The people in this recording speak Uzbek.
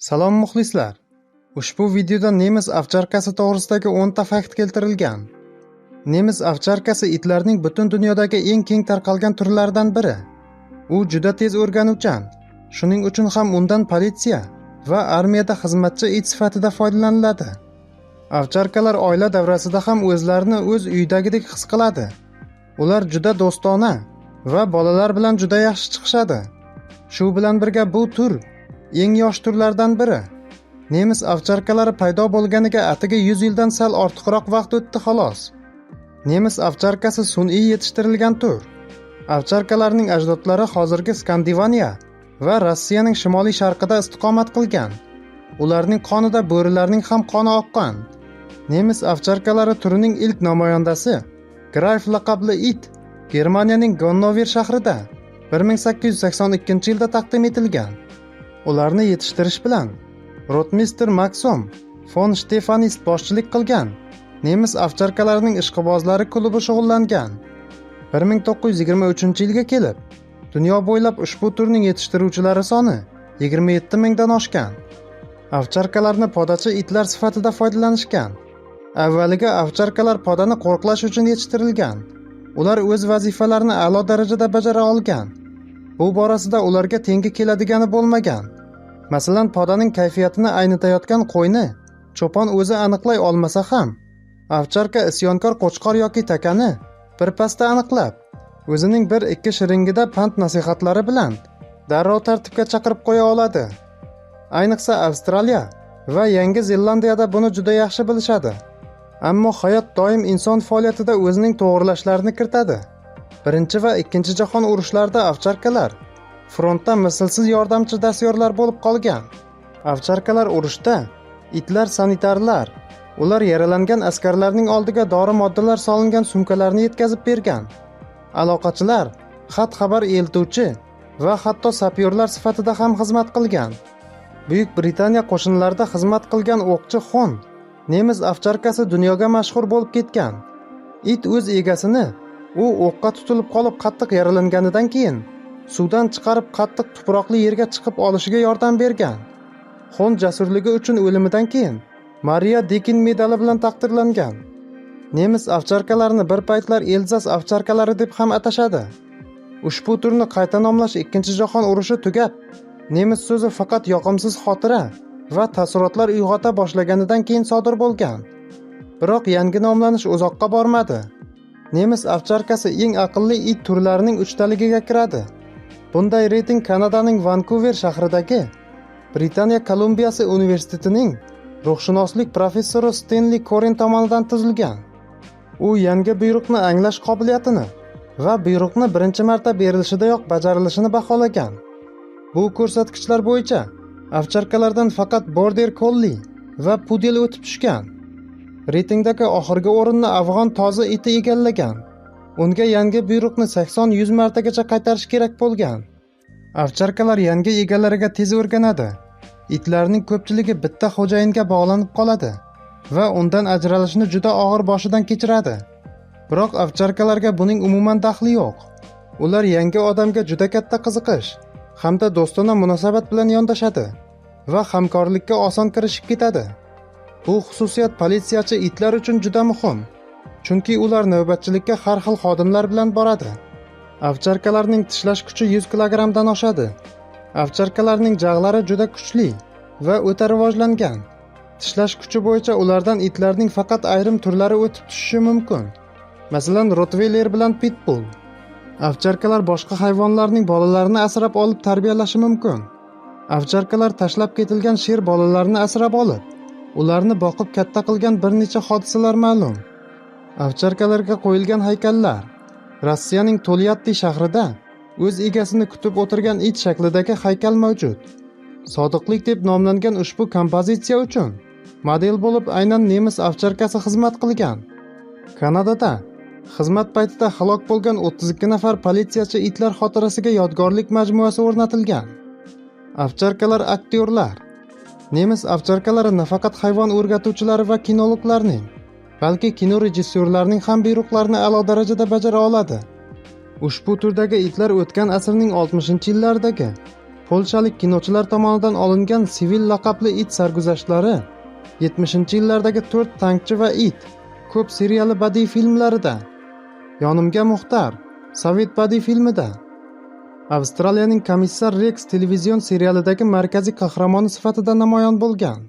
Salom muxlislar. Ushbu videoda nemis ovcharkasi to'g'risidagi 10 ta fakt keltirilgan. Nemis ovcharkasi itlarning butun dunyodagi eng keng tarqalgan turlaridan biri. U juda tez o'rganuvchan. Shuning uchun ham undan politsiya va armiyada xizmatchi it sifatida foydalaniladi. Ovcharkalar oila davrasida ham o'zlarini o'z uyidagidek his qiladi. Ular juda do'stona va bolalar bilan juda yaxshi chiqishadi. Shu bilan birga bu tur eng yosh turlardan biri. Nemis ovcharkalari paydo bo'lganiga atigi 100 yildan sal ortiqroq vaqt o'tdi xolos. Nemis ovcharkasi sun'iy yetishtirilgan tur. Ovcharkalarning ajdodlari hozirgi Skandinaviya va Rossiyaning shimoliy sharqida istiqomat qilgan. Ularning qonida bo'rilarning ham qoni oqqan. Nemis ovcharkalari turining ilk namoyandasi Graf laqabli it Germaniyaning Gonnover shahrida 1882 yilda taqdim etilgan. Ularni yetishtirish bilan Rotmister maksom fon Stefanist boshchilik qilgan nemis ovcharkalarining ishqibozlari klubi shug'ullangan. 1923 yilga kelib, dunyo bo'ylab ushbu turning yetishtiruvchilari soni 27 mingdan oshgan. Ovcharkalarni podachi itlar sifatida foydalanishgan. Avvaliga ovcharkalar podani qo'riqlash uchun yetishtirilgan. Ular o'z vazifalarini a'lo darajada bajara olgan. Bu borasida ularga tengi keladigani bo'lmagan. Masalan, podaning kayfiyatini aynitayotgan qo'yni cho'pon o'zi aniqlay olmasa ham, avcharka isyonkor qo'chqor yoki takani birpasda aniqlab, o'zining bir ikki shiringida pand nasihatlari bilan darrov tartibga chaqirib qo'ya oladi. Ayniqsa Avstraliya va Yangi Zelandiyada buni juda yaxshi bilishadi. Ammo hayot doim inson faoliyatida o'zining to'g'irlashlarini kiritadi. Birinchi va ikkinchi jahon urushlarida ovcharkalar frontda mislsiz yordamchi dastyorlar bo'lib qolgan. Ovcharkalar urushda itlar sanitarlar, ular yaralangan askarlarning oldiga dori moddalar solingan sumkalarni yetkazib bergan. Aloqachilar, xat xabar eltuvchi va hatto sapyorlar sifatida ham xizmat qilgan. Buyuk Britaniya qo'shinlarida xizmat qilgan o'qchi Xon nemis ovcharkasi dunyoga mashhur bo'lib ketgan. It o'z egasini u o'qqa tutilib qolib qattiq yaralanganidan keyin suvdan chiqarib qattiq tuproqli yerga chiqib olishiga yordam bergan. Xon jasurligi uchun o'limidan keyin Maria Dekin medali bilan taqdirlangan. Nemis ovcharkalarini bir paytlar Elzas ovcharkalari deb ham atashadi. Ushbu turni qayta nomlash Ikkinchi jahon urushi tugab, nemis so'zi faqat yoqimsiz xotira va taassurotlar uyg'ota boshlaganidan keyin sodir bo'lgan. Biroq yangi nomlanish uzoqqa bormadi. Nemis ovcharkasi eng aqlli it turlarining uchtaligiga kiradi. Bunday reyting Kanadaning Vankuver shahridagi Britaniya Kolumbiyasi universitetining ruhshunoslik professori Stenli Koren tomonidan tuzilgan. U yangi buyruqni anglash qobiliyatini va buyruqni birinchi marta berilishidayoq bajarilishini baholagan. Bu ko'rsatkichlar bo'yicha ovcharkalardan faqat Border Collie va Pudel o'tib tushgan. Reytingdagi oxirgi o'rinni afg'on tozi iti egallagan. Unga yangi buyruqni 80-100 martagacha qaytarish kerak bo'lgan. Ovcharkalar yangi egalariga tez o'rganadi. Itlarning ko'pchiligi bitta xo'jayinga bog'lanib qoladi va undan ajralishni juda og'ir boshidan kechiradi. Biroq ovcharkalarga buning umuman daxli yo'q. Ular yangi odamga juda katta qiziqish hamda do'stona munosabat bilan yondashadi va hamkorlikka oson kirishib ketadi. Bu xususiyat politsiyachi itlar uchun juda muhim. Chunki ular navbatchilikka har xil xodimlar bilan boradi. Avcharkalarning tishlash kuchi 100 kilogrammdan oshadi. Avcharkalarning jag'lari juda kuchli va o'ta rivojlangan. Tishlash kuchi bo'yicha ulardan itlarning faqat ayrim turlari o'tib tushishi mumkin. Masalan, Rottweiler bilan Pitbull. Avcharkalar boshqa hayvonlarning bolalarini asrab olib tarbiyalashi mumkin. Avcharkalar tashlab ketilgan sher bolalarini asrab olib, ularni boqib katta qilgan bir necha hodisalar ma'lum. avcharkalarga qo'yilgan haykallar Rossiyaning Tolyatti shahrida o'z egasini kutib o'tirgan it shaklidagi haykal mavjud. Sodiqlik deb nomlangan ushbu kompozitsiya uchun model bo'lib aynan nemis ovcharkasi xizmat qilgan. Kanadada xizmat paytida halok bo'lgan 32 nafar politsiyachi itlar xotirasiga yodgorlik majmuasi o'rnatilgan. Ovcharkalar aktyorlar Nemis ovcharkalari nafaqat hayvon o'rgatuvchilari va kinologlarning balki kino rejissyorlarining ham buyruqlarini a'lo darajada bajara oladi. Ushbu turdagi itlar o'tgan asrning 60-yillaridagi polshalik kinochilar tomonidan olingan sivil laqabli it sarguzashtlari 70 yillardagi to'rt tankchi va it ko'p seriyali badiiy filmlarida yonimga muxtar sovet badiiy filmida avstraliyaning komissar reks televizion serialidagi markaziy qahramoni sifatida namoyon bo'lgan.